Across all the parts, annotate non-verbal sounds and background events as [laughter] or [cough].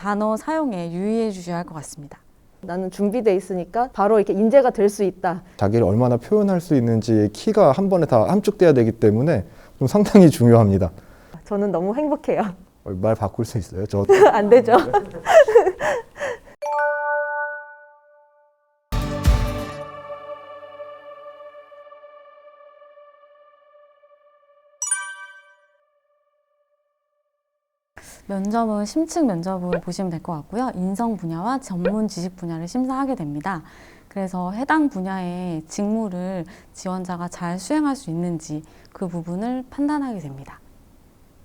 단어 사용에 유의해 주셔야 할 것 같습니다. 나는 준비돼 있으니까 바로 이렇게 인재가 될 수 있다. 자기를 얼마나 표현할 수 있는지의 키가 한 번에 다 함축돼야 되기 때문에 좀 상당히 중요합니다. 저는 너무 행복해요. 어, 말 바꿀 수 있어요? 저 [laughs] 안 되죠? 면접은 심층 면접을 보시면 될 것 같고요. 인성 분야와 전문 지식 분야를 심사하게 됩니다. 그래서 해당 분야의 직무를 지원자가 잘 수행할 수 있는지 그 부분을 판단하게 됩니다.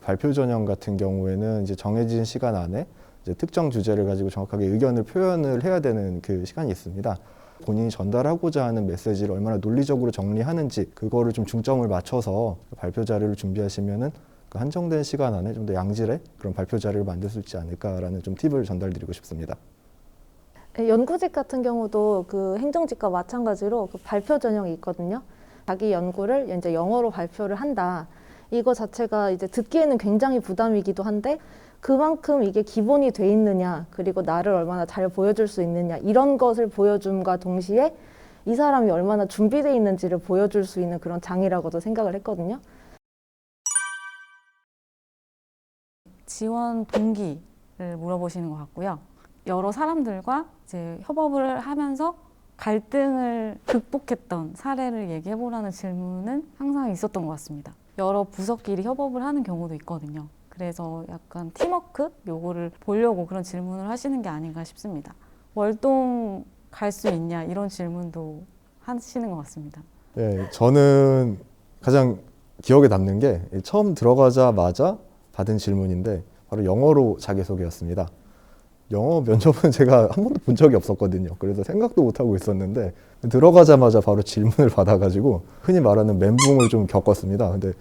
발표 전형 같은 경우에는 이제 정해진 시간 안에 이제 특정 주제를 가지고 정확하게 의견을 표현을 해야 되는 그 시간이 있습니다. 본인이 전달하고자 하는 메시지를 얼마나 논리적으로 정리하는지 그거를 좀 중점을 맞춰서 발표 자료를 준비하시면은 그 한정된 시간 안에 좀 더 양질의 그런 발표 자료를 만들 수 있지 않을까라는 좀 팁을 전달드리고 싶습니다. 연구직 같은 경우도 그 행정직과 마찬가지로 그 발표 전형이 있거든요. 자기 연구를 이제 영어로 발표를 한다. 이거 자체가 이제 듣기에는 굉장히 부담이기도 한데 그만큼 이게 기본이 돼 있느냐 그리고 나를 얼마나 잘 보여줄 수 있느냐 이런 것을 보여줌과 동시에 이 사람이 얼마나 준비돼 있는지를 보여줄 수 있는 그런 장이라고도 생각을 했거든요. 지원 동기를 물어보시는 것 같고요. 여러 사람들과 이제 협업을 하면서 갈등을 극복했던 사례를 얘기해 보라는 질문은 항상 있었던 것 같습니다. 여러 부서끼리 협업을 하는 경우도 있거든요. 그래서 약간 팀워크 요거를 보려고 그런 질문을 하시는 게 아닌가 싶습니다. 월동 갈 수 있냐 이런 질문도 하시는 것 같습니다. 네, 저는 가장 기억에 남는 게 처음 들어가자마자 받은 질문인데 바로 영어로 자기소개였습니다. 영어 면접은 [laughs] 제가 한 번도 본 적이 없었거든요. 그래서 생각도 못 하고 있었는데 들어가자마자 바로 질문을 받아가지고 흔히 말하는 멘붕을 좀 겪었습니다. 근데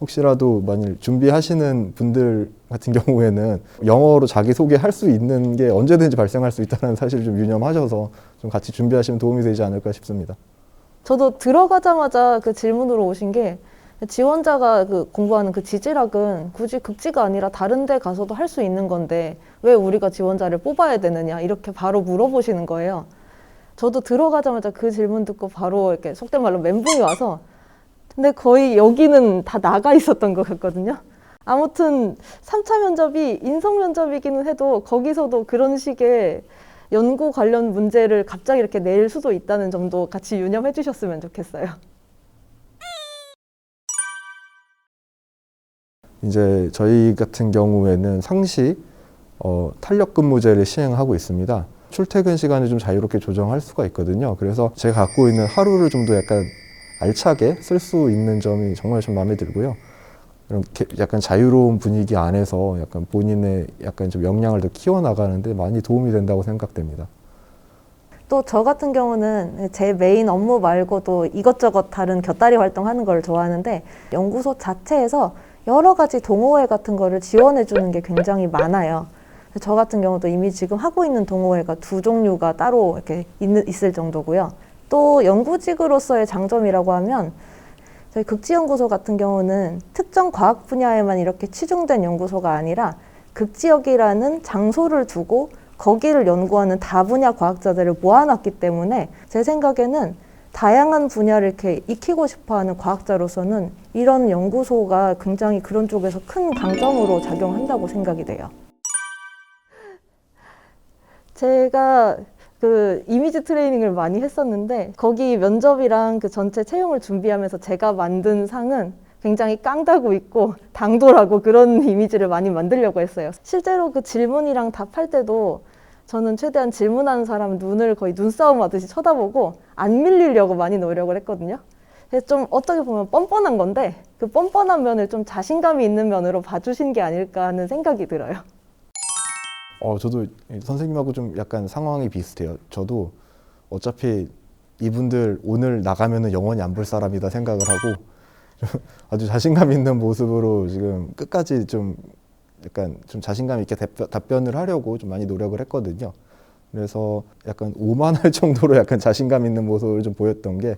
혹시라도 만일 준비하시는 분들 같은 경우에는 영어로 자기 소개할 수 있는 게 언제든지 발생할 수 있다는 사실 좀 유념하셔서 좀 같이 준비하시면 도움이 되지 않을까 싶습니다. 저도 들어가자마자 그 질문으로 오신 게 지원자가 그 공부하는 그 지질학은 굳이 극지가 아니라 다른 데 가서도 할 수 있는 건데 왜 우리가 지원자를 뽑아야 되느냐 이렇게 바로 물어보시는 거예요. 저도 들어가자마자 그 질문 듣고 바로 이렇게 속된 말로 멘붕이 와서 근데 거의 여기는 다 나가 있었던 것 같거든요. 아무튼 3차 면접이 인성 면접이기는 해도 거기서도 그런 식의 연구 관련 문제를 갑자기 이렇게 낼 수도 있다는 점도 같이 유념해 주셨으면 좋겠어요. 이제 저희 같은 경우에는 상시 어, 탄력 근무제를 시행하고 있습니다. 출퇴근 시간을 좀 자유롭게 조정할 수가 있거든요. 그래서 제가 갖고 있는 하루를 좀 더 약간 알차게 쓸 수 있는 점이 정말 좀 마음에 들고요. 이렇게 약간 자유로운 분위기 안에서 약간 본인의 약간 좀 역량을 더 키워나가는데 많이 도움이 된다고 생각됩니다. 또 저 같은 경우는 제 메인 업무 말고도 이것저것 다른 곁다리 활동하는 걸 좋아하는데 연구소 자체에서 여러 가지 동호회 같은 거를 지원해 주는 게 굉장히 많아요. 저 같은 경우도 이미 지금 하고 있는 동호회가 두 종류가 따로 이렇게 있는, 있을 정도고요. 또 연구직으로서의 장점이라고 하면 저희 극지연구소 같은 경우는 특정 과학 분야에만 이렇게 치중된 연구소가 아니라 극지역이라는 장소를 두고 거기를 연구하는 다분야 과학자들을 모아놨기 때문에 제 생각에는 다양한 분야를 이렇게 익히고 싶어하는 과학자로서는 이런 연구소가 굉장히 그런 쪽에서 큰 강점으로 작용한다고 생각이 돼요. 제가 그 이미지 트레이닝을 많이 했었는데 거기 면접이랑 그 전체 채용을 준비하면서 제가 만든 상은 굉장히 깡다구 있고 당돌하고 그런 [laughs] 이미지를 많이 만들려고 했어요. 실제로 그 질문이랑 답할 때도 저는 최대한 질문하는 사람 눈을 거의 눈싸움 하듯이 쳐다보고 안 밀리려고 많이 노력을 했거든요. 그래서 좀 어떻게 보면 뻔뻔한 건데 그 뻔뻔한 면을 좀 자신감이 있는 면으로 봐주신 게 아닐까 하는 생각이 들어요. 어, 저도 선생님하고 좀 약간 상황이 비슷해요. 저도 어차피 이분들 오늘 나가면은 영원히 안 볼 사람이다 생각을 하고 좀 아주 자신감 있는 모습으로 지금 끝까지 좀 약간 좀 자신감 있게 답변, 답변을 하려고 좀 많이 노력을 했거든요. 그래서 약간 오만할 [laughs] 정도로 약간 자신감 있는 모습을 좀 보였던 게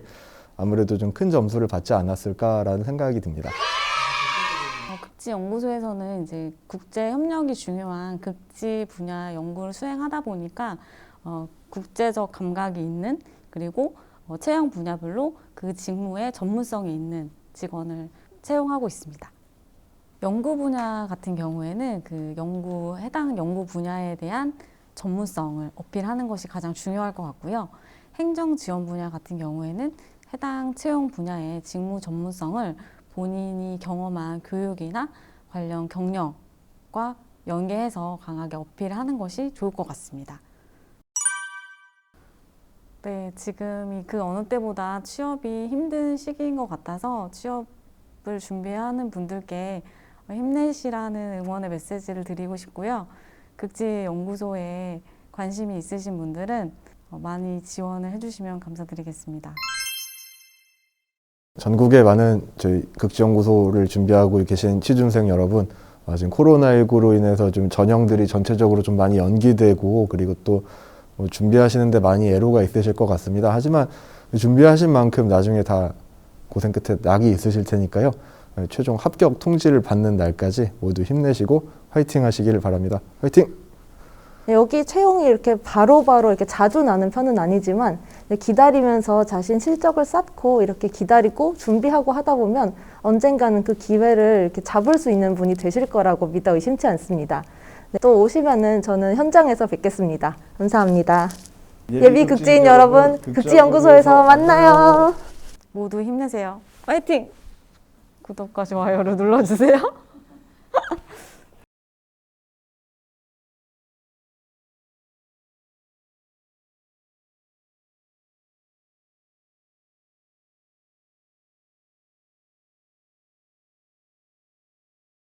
아무래도 좀 큰 점수를 받지 않았을까라는 생각이 듭니다. 어, 극지 연구소에서는 이제 국제 협력이 중요한 극지 분야 연구를 수행하다 보니까 어, 국제적 감각이 있는 그리고 어, 채용 분야별로 그 직무에 전문성이 있는 직원을 채용하고 있습니다. 연구 분야 같은 경우에는 그 연구 해당 연구 분야에 대한 전문성을 어필하는 것이 가장 중요할 것 같고요. 행정 지원 분야 같은 경우에는 해당 채용 분야의 직무 전문성을 본인이 경험한 교육이나 관련 경력과 연계해서 강하게 어필하는 것이 좋을 것 같습니다. 네, 지금이 그 어느 때보다 취업이 힘든 시기인 것 같아서 취업을 준비하는 분들께 힘내시라는 응원의 메시지를 드리고 싶고요. 극지 연구소에 관심이 있으신 분들은 어, 많이 지원을 해주시면 감사드리겠습니다. 전국에 많은 저희 극지연구소를 준비하고 계신 취준생 여러분, 아, 지금 코로나19로 인해서 좀 전형들이 전체적으로 좀 많이 연기되고 그리고 또뭐 준비하시는데 많이 애로가 있으실 것 같습니다. 하지만 준비하신 만큼 나중에 다 고생 끝에 낙이 있으실 테니까요. 어, 최종 합격 통지를 받는 날까지 모두 힘내시고 화이팅 하시길 바랍니다. 화이팅! 여기 채용이 이렇게 바로 바로 이렇게 자주 나는 편은 아니지만 기다리면서 자신 실적을 쌓고 이렇게 기다리고 준비하고 하다 보면 언젠가는 그 기회를 이렇게 잡을 수 있는 분이 되실 거라고 믿어 의심치 않습니다. 네, 또 오시면은 저는 현장에서 뵙겠습니다. 감사합니다. 예비 극지인 여러분, 극지연구소에서 만나요. 모두 힘내세요. 화이팅! 구독과 좋아요를 눌러주세요. [laughs]